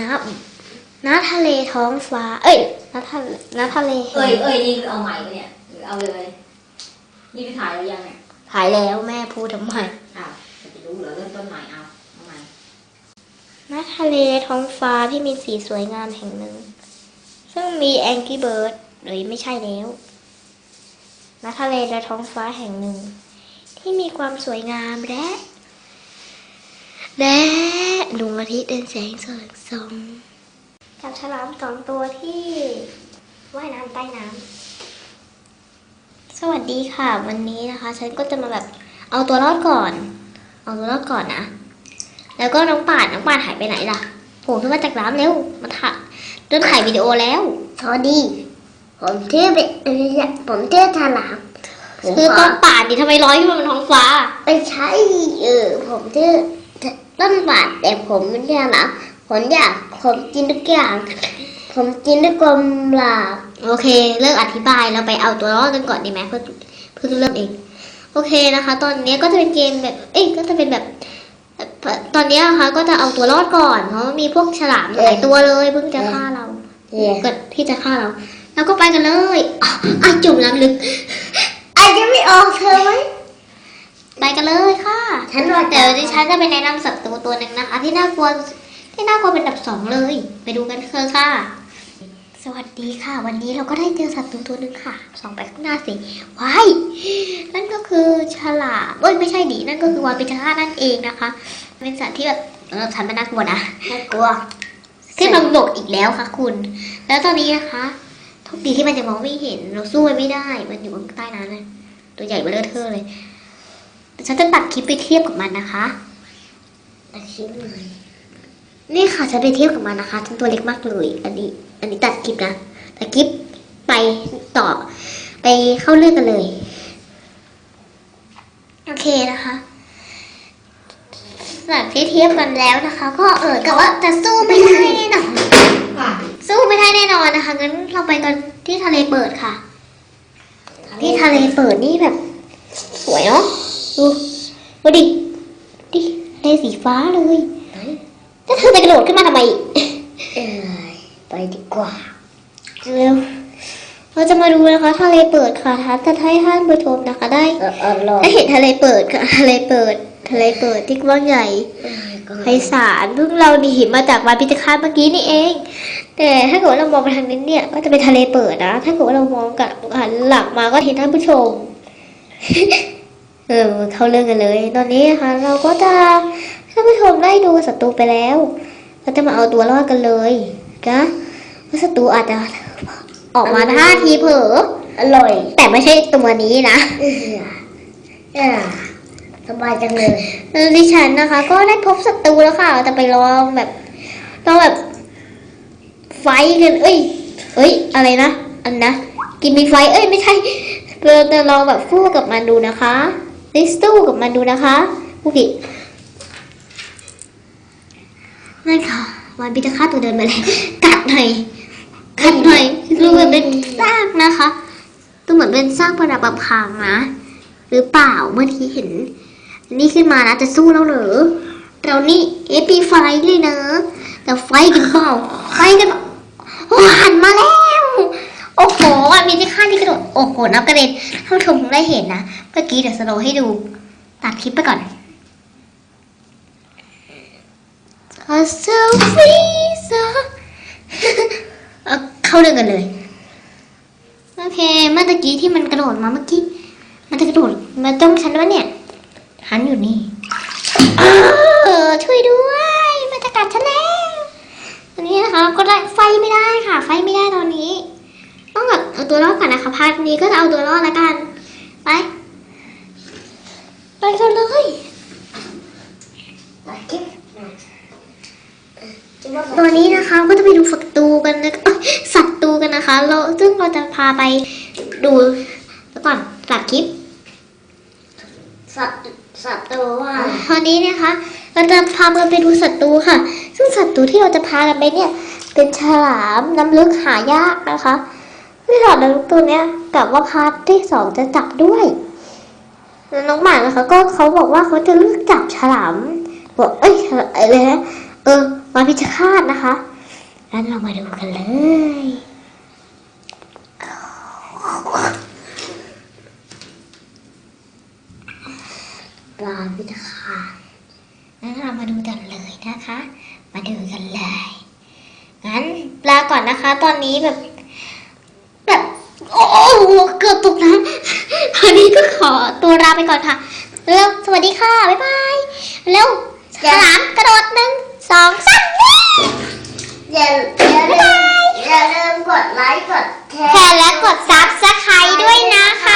น้ำน้ำทะเลท้องฟ้า เอ้ยน้ำทะเลน้ำทะเลเอ้ยเอ้ยนี่คือเอาใหม่ปะเนี่ยหรือเอาเลย นี่ไปถ่ายแล้วยังเนี่ยถ่ายแล้วแม่พูดทำไมอ้าวจะไปรู้เหรอเริ่มต้นใหม่เอาเอาใหม่น้ำทะเลท้องฟ้าที่มีสีสวยงามแห่งหนึ่ง ซึ่งมีแองกี้เบิร์ดหรือไม่ใช่แล้วน้ำทะเลและท้องฟ้าแห่งหนึ่ง ที่มีความสวยงามและ และดวงอาทิตย์เดินแสงสดส่องกับฉลามสองตัวที่ว่ายน้ำใต้น้ำสวัสดีค่ะ วันนี้นะคะ ฉันก็จะมาแบบเอาตัวรอดก่อน เอาตัวรอดก่อนนะ แล้วก็น้องป่านน้องป่านหายไปไหนล่ะโผล่ขึ้นมาจากน้ำเร็วมาถ่ายเริ่มถ่ายวิดีโอแล้วสวัสดี ผมชื่อเป็นเอ่อผมชื่อฉลามผมคือขต้อนป่านดิทำไมลอยขึ้นมาบนท้องฟ้าไปใช้เออผมชื่อ ต้นบาทแต่ผมไม่ใช่ฉลามผมอยากผมกินทุกอย่าง ผมกินด้วยความหลาบโอเค เลิกอธิบายเราไปเอาตัวรอดกันก่อนดีไหมเพื่อเพื่อเริ่มเองโอเคนะคะ ตอนนี้ก็จะเป็นเกมแบบ เอ้ยก็จะเป็นแบบ ตอนนี้นะคะก็จะเอาตัวรอดก่อนเพราะว่ามีพวกฉลามหลายตัวเลยเพิ่งจะฆ่าเราเนี่ยก็ที่จะฆ่าเราแล้วก็ไปกันเลยอะอะจุ่มน้ำลึกอาจจะไม่ออกเธอไหม ไปกันเลยค่ะฉันว่าเดี๋ยวดิฉันจะไปแนะนำสัตว์ตัวตัวหนึ่งนะคะ ที่น่ากลัวที่น่ากลัวเป็นอันดับสองเลย ไปดูกันเลยค่ะ สวัสดีค่ะ วันนี้เราก็ได้เจอสัตว์ตัวตัวหนึ่งค่ะส่องไปข้างหน้าสิว้ายนั่นก็คือฉลามเอ้ยไม่ใช่ดินั่นก็คือวานปิชานั่นเองนะคะ เป็นสัตว์ที่แบบเออฉันมันน่ากลัวนะน่ากลัวขึ้นมาบกอีกแล้วค่ะ คุณ แล้วตอนนี้นะคะทุกดีที่มันจะมองไม่เห็นเราสู้มันไม่ได้ มันอยู่ใต้น้ำเลยตัวใหญ่เบ้อเลอะเทอะเลยแต่ ฉันจะตัดคลิปไปเทียบกับมันนะคะอาชีพเลยนี่ค่ะฉันไปเทียบกับมันนะคะฉันตัวเล็กมากเลย อันนี้ อันนี้ตัดคลิปนะตัดคลิปไปต่อ ไปเข้าเรื่องกันเลยโอเคนะคะหลังที่เทียบกันแล้วนะคะ ก็เออกับว่าจะสู้ไม่ได้แน่นอนสู้ไม่ได้แน่นอนนะคะงั้นเราไปกันที่ทะเลเปิดค่ะ ที่ทะเลเปิดนี่แบบ สวยเนาะ ดูดูดิดิทะเลสีฟ้าเลยแล้วเธอจะกระโดดขึ้นมาทำไมเออไปดีกว่าเร็วเราจะมาดูนะคะทะเลเปิดค่ะท้าจะให้ท่านผู้ชมนะคะได้เอออร่อยได้เห็นทะเลเปิดค่ะทะเลเปิด ทะเลเปิดที่กว้างใหญ่เออก็ไพศาลเพิ่งเราดีเห็นมาจากวานพิจคาตเมื่อกี้นี่เอง แต่ถ้าเกิดว่าเรามองไปทางนี้เนี่ย ก็จะเป็นทะเลเปิดนะ ถ้าเกิดว่าเรามองกับหันหลังมาก็เห็นท่านผู้ชม เออเข้าเรื่องกันเลย ตอนนี้นะคะเราก็จะท่านผู้ชมได้ดูศัตรูไปแล้วเราจะมาเอาตัวรอดกันเลยนะว่าศัตรูอาจจะออกมาท่าทีเผลออร่อย แต่ไม่ใช่ตัวนี้นะเออเออสบายจังเลยแล้วดิฉันนะคะ ก็ได้พบศัตรูแล้วค่ะจะไปลองแบบลองแบบ ไฟท์กันเอ้ย เอ้ย อะไรนะ อันนะ กินมีไฟท์เอ้ย ไม่ใช่เราจะลองแบบฟู้กับมันดูนะคะ ได้สู้กับมันดูนะคะผู้ผิดนั่นค่ะวันพิจฆาตตัวเดินมาเลยกัดหน่อยกัดหน่อยดูเหมือนเป็นซากนะคะดูเหมือนเป็นซากประดับประพังนะหรือเปล่าเมื่อที่เห็น นี่ขึ้นมานะจะสู้แล้วเหรอเรานี่เอปีไฟเลยนะแต่ไฟกันเปล่าไฟกันโอ้หันมาแล้ว โอ้โหอะมีที่ข้างที่กระโดด โอ้โหนับกระเด็นท่านผู้ชมคงได้เห็นนะ เมื่อกี้เดี๋ยวสโลว์ให้ดู ตัดคลิปไปก่อนขอเซลฟี่ซะเข้าเรื่องกันเลย โอเค เมื่อกี้ที่มันกระโดดมาเมื่อกี้ มันจะกระโดดมาจ้องฉันวะเนี่ย หันอยู่นี่ช่วยด้วย มันจะกัดฉันแล้วตอนนี้นะคะ ก็ได้ไฟไม่ได้ค่ะ พาร์ทนี้ก็จะเอาตัวรอดแล้วกัน ไป ไปกันเลยมาคิดจะมาตอนนี้นะคะก็จะไปดูฝักตูกันนะเอ้ยสัตว์ตูกันนะคะ เราซึ่งเราจะพาไปดูแล้วก่อนตัดคลิป สัตว์สัตว์ตัวว่าตอนนี้นะคะ เราจะพากันไปดูสัตว์ตูค่ะ ซึ่งสัตว์ตูที่เราจะพากันไปเนี่ย เป็นฉลามน้ำลึกหายากนะคะ ที่ฉลามน้ำลึกตัวเนี้ยกับว่าพาร์ทที่สองจะจับด้วยแล้วน้องหมานะคะก็เขาบอกว่าเขาจะเลือกจับฉลามบอกเอ้ยอะไรนะเออมาพิชฆาตนะคะงั้นเรามาดูกันเลยปลาพิชฆาตงั้นเรามาดูกันเลยนะคะ มาดูกันเลยงั้นลาก่อนนะคะ ตอนนี้แบบ แบบโอ้โหเกือบตกน้ำตอนนี้ก็ขอตัวลาไปก่อนค่ะเร็วสวัสดีค่ะ บ๊ายบายเร็วฉลามกระโดดหนึ่งสองสามอย่าอย่าลืมอย่าลืมกดไลค์กดแชแชร์ร์และกดซับสไครต์ด้วยนะคะ